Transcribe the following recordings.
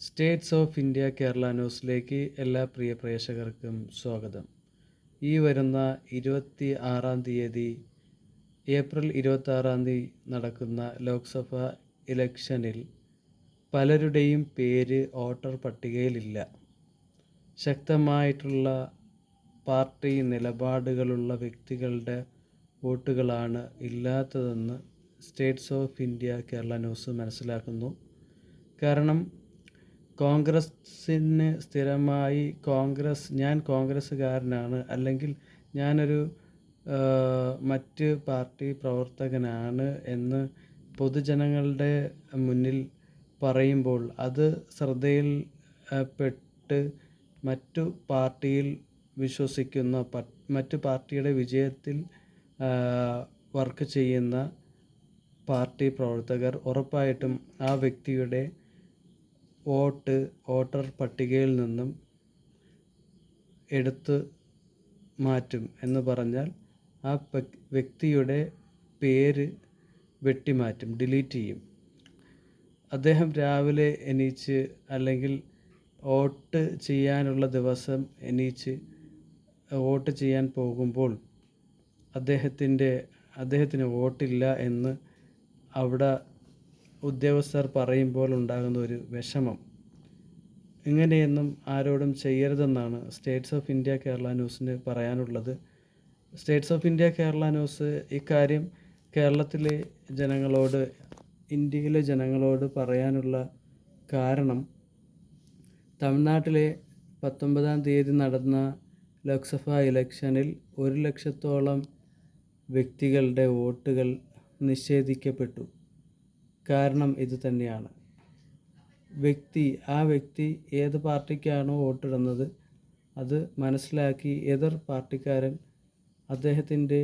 States of India Kerala ന്യൂസിലേക്ക് എല്ലാ പ്രിയ പ്രേക്ഷകർക്കും സ്വാഗതം. ഈ വരുന്ന ഇരുപത്തി ആറാം തീയതി ഏപ്രിൽ ഇരുപത്തി ആറാം തീയതി നടക്കുന്ന ലോക്സഭ ഇലക്ഷനിൽ പലരുടെയും പേര് വോട്ടർ പട്ടികയിലില്ല. ശക്തമായിട്ടുള്ള പാർട്ടി നിലപാടുകളുള്ള വ്യക്തികളുടെ വോട്ടുകളാണ് ഇല്ലാത്തതെന്ന് States of India Kerala News മനസ്സിലാക്കുന്നു. കാരണം കോൺഗ്രസ്സിന് സ്ഥിരമായി കോൺഗ്രസ് ഞാൻ കോൺഗ്രസ്സുകാരനാണ്. അല്ലെങ്കിൽ ഞാനൊരു മറ്റ് പാർട്ടി പ്രവർത്തകനാണ് എന്ന് പൊതുജനങ്ങളുടെ മുന്നിൽ പറയുമ്പോൾ അത് ശ്രദ്ധയിൽ പെട്ട് മറ്റു പാർട്ടിയിൽ വിശ്വസിക്കുന്ന മറ്റു പാർട്ടിയുടെ വിജയത്തിൽ വർക്ക് ചെയ്യുന്ന പാർട്ടി പ്രവർത്തകർ ഉറപ്പായിട്ടും ആ വ്യക്തിയുടെ വോട്ട് വോട്ടർ പട്ടികയിൽ നിന്നും എടുത്ത് മാറ്റും എന്ന് പറഞ്ഞാൽ ആ വ്യക്തിയുടെ പേര് വെട്ടിമാറ്റും ഡിലീറ്റ് ചെയ്യും. അദ്ദേഹം രാവിലെ എണീച്ച് അല്ലെങ്കിൽ വോട്ട് ചെയ്യാനുള്ള ദിവസം എണീച്ച് വോട്ട് ചെയ്യാൻ പോകുമ്പോൾ അദ്ദേഹത്തിന്റെ അദ്ദേഹത്തിന് വോട്ടില്ല എന്ന് അവിടെ ഉദ്യോഗസ്ഥർ പറയുമ്പോൾ ഉണ്ടാകുന്ന ഒരു വിഷമം. ഇങ്ങനെയൊന്നും ആരോടും ചെയ്യരുതെന്നാണ് സ്റ്റേറ്റ്സ് ഓഫ് ഇന്ത്യ കേരള ന്യൂസിന് പറയാനുള്ളത്. States of India Kerala News ഇക്കാര്യം കേരളത്തിലെ ജനങ്ങളോട് ഇന്ത്യയിലെ ജനങ്ങളോട് പറയാനുള്ള കാരണം തമിഴ്നാട്ടിലെ പത്തൊമ്പതാം തീയതി നടന്ന ലോക്സഭാ ഇലക്ഷനിൽ ഒരു ലക്ഷത്തോളം വ്യക്തികളുടെ വോട്ടുകൾ നിഷേധിക്കപ്പെട്ടു. കാരണം ഇത് തന്നെയാണ്. വ്യക്തി ആ വ്യക്തി ഏത് പാർട്ടിക്കാണോ വോട്ടിടുന്നത് അത് മനസ്സിലാക്കി എതിർ പാർട്ടിക്കാരൻ അദ്ദേഹത്തിന്റെ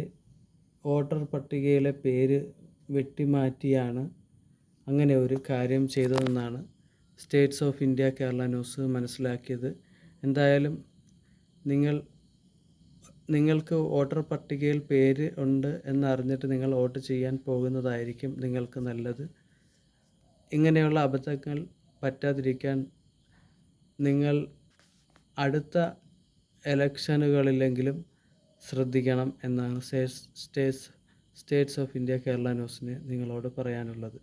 വോട്ടർ പട്ടികയിലെ പേര് വെട്ടിമാറ്റിയാണ് അങ്ങനെ ഒരു കാര്യം ചെയ്തതെന്നാണ് States of India Kerala News മനസ്സിലാക്കിയത്. എന്തായാലും നിങ്ങൾ നിങ്ങൾക്ക് വോട്ടർ പട്ടികയിൽ പേര് ഉണ്ട് എന്നറിഞ്ഞിട്ട് നിങ്ങൾ വോട്ട് ചെയ്യാൻ പോകുന്നതായിരിക്കും നിങ്ങൾക്ക് നല്ലത്. ഇങ്ങനെയുള്ള അബദ്ധങ്ങൾ പറ്റാതിരിക്കാൻ നിങ്ങൾ അടുത്ത എലക്ഷനുകളിലെങ്കിലും ശ്രദ്ധിക്കണം എന്നാണ് States States of India Kerala ന്യൂസിന് നിങ്ങളോട് പറയാനുള്ളത്.